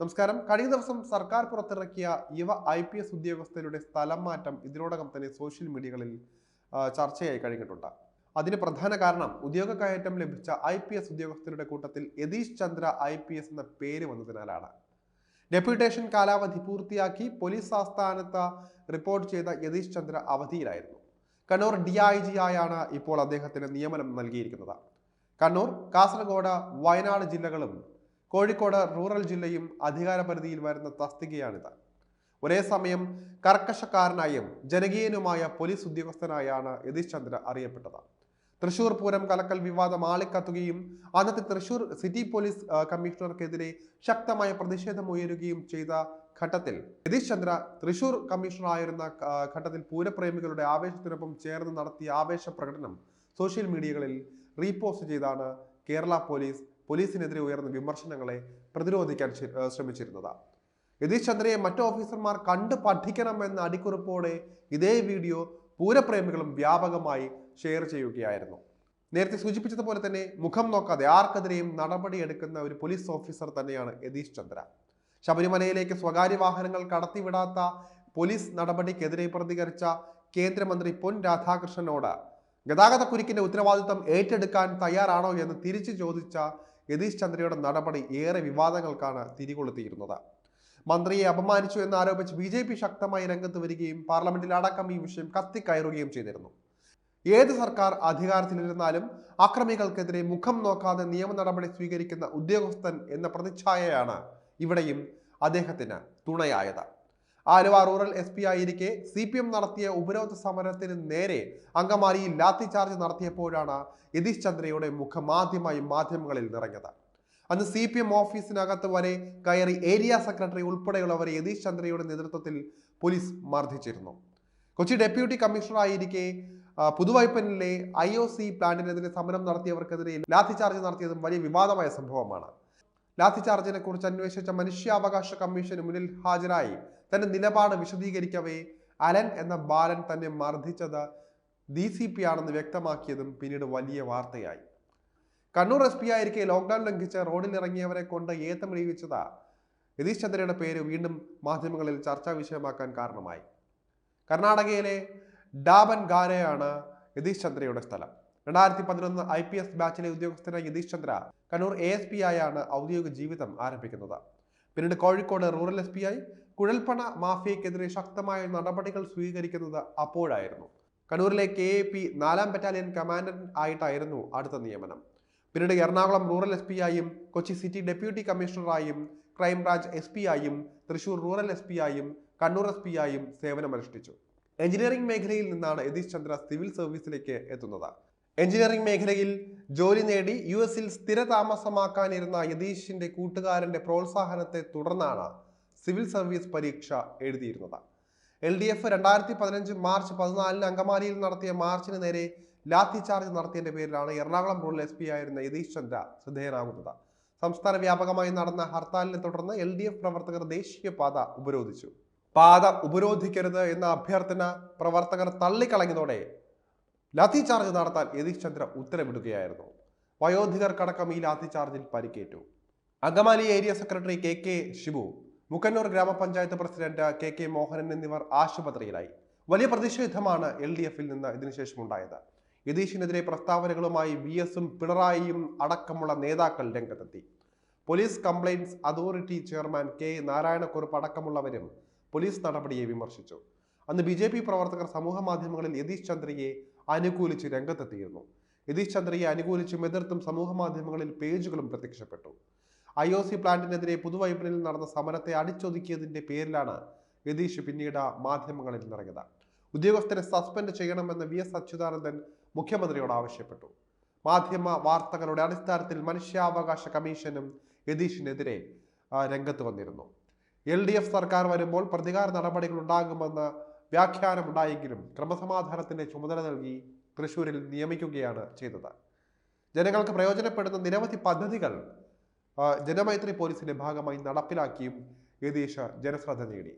നമസ്കാരം. കഴിഞ്ഞ ദിവസം സർക്കാർ പുറത്തിറക്കിയ യുവ ഐ പി എസ് ഉദ്യോഗസ്ഥരുടെ സ്ഥലം മാറ്റം ഇതിനോടകം തന്നെ സോഷ്യൽ മീഡിയകളിൽ ചർച്ചയായി കഴിഞ്ഞിട്ടുണ്ട്. അതിന് പ്രധാന കാരണം ഉദ്യോഗ കയറ്റം ലഭിച്ച ഐ പി എസ് ഉദ്യോഗസ്ഥരുടെ കൂട്ടത്തിൽ Yathish Chandra I P S എന്ന പേര് വന്നതിനാലാണ്. ഡെപ്യൂട്ടേഷൻ കാലാവധി പൂർത്തിയാക്കി പോലീസ് ആസ്ഥാനത്ത് റിപ്പോർട്ട് ചെയ്ത യതീഷ് ചന്ദ്ര അവധിയിലായിരുന്നു. കണ്ണൂർ ഡി ഐ ജി ആയാണ് ഇപ്പോൾ അദ്ദേഹത്തിന് നിയമനം നൽകിയിരിക്കുന്നത്. കണ്ണൂർ കാസർഗോഡ് വയനാട് ജില്ലകളും കോഴിക്കോട് റൂറൽ ജില്ലയും അധികാരപരിധിയിൽ വരുന്ന തസ്തികയാണിത്. ഒരേ സമയം കർക്കശക്കാരനായും ജനകീയനുമായ പോലീസ് ഉദ്യോഗസ്ഥനായാണ് യതീഷ് ചന്ദ്ര അറിയപ്പെട്ടത്. തൃശൂർ പൂരം കലക്കൽ വിവാദം ആളിക്കത്തുകയും അന്നത്തെ തൃശൂർ സിറ്റി പോലീസ് കമ്മീഷണർക്കെതിരെ ശക്തമായ പ്രതിഷേധം ഉയരുകയും ചെയ്ത ഘട്ടത്തിൽ യതീഷ് ചന്ദ്ര തൃശൂർ കമ്മീഷണറായിരുന്ന ഘട്ടത്തിൽ പൂരപ്രേമികളുടെ ആവേശത്തിനൊപ്പം ചേർന്ന് നടത്തിയ ആവേശ പ്രകടനം സോഷ്യൽ മീഡിയകളിൽ റീപോസ്റ്റ് ചെയ്താണ് കേരള പോലീസ് പോലീസിനെതിരെ ഉയർന്ന വിമർശനങ്ങളെ പ്രതിരോധിക്കാൻ ശ്രമിച്ചിരുന്നത്. യതീഷ് ചന്ദ്രയെ മറ്റു ഓഫീസർമാർ കണ്ടു പഠിക്കണമെന്ന അടിക്കുറിപ്പോടെ ഇതേ വീഡിയോ പൂരപ്രേമികളും വ്യാപകമായി ഷെയർ ചെയ്യുകയായിരുന്നു. നേരത്തെ സൂചിപ്പിച്ചതുപോലെ തന്നെ മുഖം നോക്കാതെ ആർക്കെതിരെയും നടപടിയെടുക്കുന്ന ഒരു പോലീസ് ഓഫീസർ തന്നെയാണ് യതീഷ് ചന്ദ്ര. ശബരിമലയിലേക്ക് സ്വകാര്യ വാഹനങ്ങൾ കടത്തിവിടാത്ത പോലീസ് നടപടിക്കെതിരെ പ്രതികരിച്ച കേന്ദ്രമന്ത്രി പൊൻ രാധാകൃഷ്ണനോട് ഗതാഗത കുരുക്കിന്റെ ഉത്തരവാദിത്തം ഏറ്റെടുക്കാൻ തയ്യാറാണോ എന്ന് തിരിച്ചു ചോദിച്ച യതീഷ് ചന്ദ്രയുടെ നടപടി ഏറെ വിവാദങ്ങൾക്കാണ് തിരികൊളുത്തിയിരുന്നത്. മന്ത്രിയെ അപമാനിച്ചു എന്നാരോപിച്ച് ബി ജെ പി ശക്തമായി രംഗത്ത് വരികയും പാർലമെന്റിൽ അടക്കം ഈ വിഷയം കത്തിക്കയറുകയും ചെയ്തിരുന്നു. ഏത് സർക്കാർ അധികാരത്തിലിരുന്നാലും അക്രമികൾക്കെതിരെ മുഖം നോക്കാതെ നിയമ നടപടി സ്വീകരിക്കുന്ന ഉദ്യോഗസ്ഥൻ എന്ന പ്രതിച്ഛായയാണ് ഇവിടെയും അദ്ദേഹത്തിന് തുണയായത്. ആലുവ റൂറൽ എസ് പി ആയിരിക്കെ സി പി എം നടത്തിയ ഉപരോധ സമരത്തിന് നേരെ അങ്കമാലിയിൽ ലാത്തി ചാർജ് നടത്തിയപ്പോഴാണ് യതീഷ് ചന്ദ്രയുടെ മുഖം ആദ്യമായി മാധ്യമങ്ങളിൽ നിറഞ്ഞത്. അന്ന് സി പി എം ഓഫീസിനകത്ത് വരെ കയറി ഏരിയ സെക്രട്ടറി ഉൾപ്പെടെയുള്ളവരെ യതീഷ് ചന്ദ്രയുടെ നേതൃത്വത്തിൽ പോലീസ് മർദ്ദിച്ചിരുന്നു. കൊച്ചി ഡെപ്യൂട്ടി കമ്മീഷണറായിരിക്കെ പുതുവൈപ്പനിലെ ഐ ഒ സി പ്ലാന്റിനെതിരെ സമരം നടത്തിയവർക്കെതിരെ ലാത്തിചാർജ് നടത്തിയതും വലിയ വിവാദമായ സംഭവമാണ്. ലാത്തിചാർജിനെ കുറിച്ച് അന്വേഷിച്ച മനുഷ്യാവകാശ കമ്മീഷന് മുന്നിൽ ഹാജരായി. തന്റെ നിലപാട് വിശദീകരിക്കവേ അലൻ എന്ന ബാലൻ തന്നെ മർദ്ദിച്ചത് ഡി സി പി ആണെന്ന് വ്യക്തമാക്കിയതും പിന്നീട് വലിയ വാർത്തയായി. കണ്ണൂർ എസ് പി ആയിരിക്കെ ലോക്ക്ഡൌൺ ലംഘിച്ച് റോഡിൽ ഇറങ്ങിയവരെ കൊണ്ട് ഏത്തം ഇടിയിച്ചത് യതീഷ് ചന്ദ്രയുടെ പേര് വീണ്ടും മാധ്യമങ്ങളിൽ ചർച്ചാ വിഷയമാക്കാൻ കാരണമായി. കർണാടകയിലെ ഡാബൻ ഗാരയാണ് യതീഷ് ചന്ദ്രയുടെ സ്ഥലം. രണ്ടായിരത്തി പതിനൊന്ന് ഐ പി എസ് ബാച്ചിലെ ഉദ്യോഗസ്ഥനായ Yathish Chandra Kannur A S P ആയാണ് ഔദ്യോഗിക ജീവിതം ആരംഭിക്കുന്നത്. പിന്നീട് കോഴിക്കോട് റൂറൽ എസ് പി ആയി കുഴൽപ്പണ മാഫിയക്കെതിരെ ശക്തമായ നടപടികൾ സ്വീകരിക്കുന്നത് അപ്പോഴായിരുന്നു. കണ്ണൂരിലെ കെ എ പി നാലാം ബറ്റാലിയൻ കമാൻഡന്റ് ആയിട്ടായിരുന്നു അടുത്ത നിയമനം. പിന്നീട് എറണാകുളം റൂറൽ എസ് പി ആയും കൊച്ചി സിറ്റി ഡെപ്യൂട്ടി കമ്മീഷണറായും ക്രൈംബ്രാഞ്ച് എസ് പി ആയും തൃശൂർ റൂറൽ എസ് പി ആയും കണ്ണൂർ എസ് പി ആയും സേവനമനുഷ്ഠിച്ചു. എഞ്ചിനീയറിംഗ് മേഖലയിൽ നിന്നാണ് യതീഷ് ചന്ദ്ര സിവിൽ സർവീസിലേക്ക് എത്തുന്നത്. എഞ്ചിനീയറിംഗ് മേഖലയിൽ ജോലി നേടി യു എസിൽ സ്ഥിരതാമസമാക്കാനിരുന്ന യതീഷിന്റെ കൂട്ടുകാരന്റെ പ്രോത്സാഹനത്തെ തുടർന്നാണ് സിവിൽ സർവീസ് പരീക്ഷ എഴുതിയിരുന്നത്. എൽ ഡി എഫ് രണ്ടായിരത്തി പതിനഞ്ച് മാർച്ച് പതിനാലിന് അങ്കമാലിയിൽ നടത്തിയ മാർച്ചിന് നേരെ ലാത്തി ചാർജ് നടത്തിയതിന്റെ പേരിലാണ് എറണാകുളം റൂറൽ എസ് പി ആയിരുന്ന യതീഷ് ചന്ദ്ര ശ്രദ്ധേയനാകുന്നത്. സംസ്ഥാന വ്യാപകമായി നടന്ന ഹർത്താലിനെ തുടർന്ന് എൽ ഡി എഫ് പ്രവർത്തകർ ദേശീയപാത ഉപരോധിച്ചു. പാത ഉപരോധിക്കരുത് എന്ന അഭ്യർത്ഥന പ്രവർത്തകർ തള്ളിക്കളഞ്ഞതോടെ ലാത്തി ചാർജ് നടത്താൻ യതീഷ് ചന്ദ്ര ഉത്തരവിടുകയായിരുന്നു. വയോധികർക്കടക്കം ഈ ലാത്തി ചാർജിൽ പരിക്കേറ്റു. Angamaly area secretary K K Shibu Mookkannoor grama panchayat president K K Mohanan എന്നിവർ ആശുപത്രിയിലായി. വലിയ പ്രതിഷേധമാണ് എൽ ഡി എഫിൽ നിന്ന് ഇതിനുശേഷം ഉണ്ടായത് യതീഷിനെതിരെ പ്രസ്താവനകളുമായി വി എസും പിണറായിയും അടക്കമുള്ള നേതാക്കൾ രംഗത്തെത്തി. Police complaints authority chairman K Narayanakurup അടക്കമുള്ളവരും police നടപടിയെ വിമർശിച്ചു. അന്ന് ബി പ്രവർത്തകർ സമൂഹ മാധ്യമങ്ങളിൽ യതീഷ് ചന്ദ്രയെ അനുകൂലിച്ച് രംഗത്തെത്തിയിരുന്നു. യതീഷ് ചന്ദ്രയെ അനുകൂലിച്ചും എതിർത്തും സമൂഹ മാധ്യമങ്ങളിൽ പേജുകളും പ്രത്യക്ഷപ്പെട്ടു. ഐ ഒ സി പ്ലാന്റിനെതിരെ പുതുവൈപ്പിനിൽ നടന്ന സമരത്തെ അടിച്ചൊതുക്കിയതിന്റെ പേരിലാണ് യതീഷ് പിന്നീട് മാധ്യമങ്ങളിൽ നിറഞ്ഞത്. ഉദ്യോഗസ്ഥരെ സസ്പെൻഡ് ചെയ്യണമെന്ന് വി എസ് അച്യുതാനന്ദൻ മുഖ്യമന്ത്രിയോട് ആവശ്യപ്പെട്ടു. മാധ്യമ വാർത്തകളുടെ അടിസ്ഥാനത്തിൽ മനുഷ്യാവകാശ കമ്മീഷനും യതീഷിനെതിരെ രംഗത്ത് വന്നിരുന്നു. എൽ ഡി എഫ് സർക്കാർ വരുമ്പോൾ പ്രതികാര നടപടികൾ ഉണ്ടാകുമെന്ന് വ്യാഖ്യാനമുണ്ടായെങ്കിലും ക്രമസമാധാനത്തിന്റെ ചുമതല നൽകി തൃശൂരിൽ നിയമിക്കുകയാണ് ചെയ്തത്. ജനങ്ങൾക്ക് പ്രയോജനപ്പെടുന്ന നിരവധി പദ്ധതികൾ ജനമൈത്രി പോലീസിന്റെ ഭാഗമായി നടപ്പിലാക്കിയും യതീഷ് ജനശ്രദ്ധ നേടി.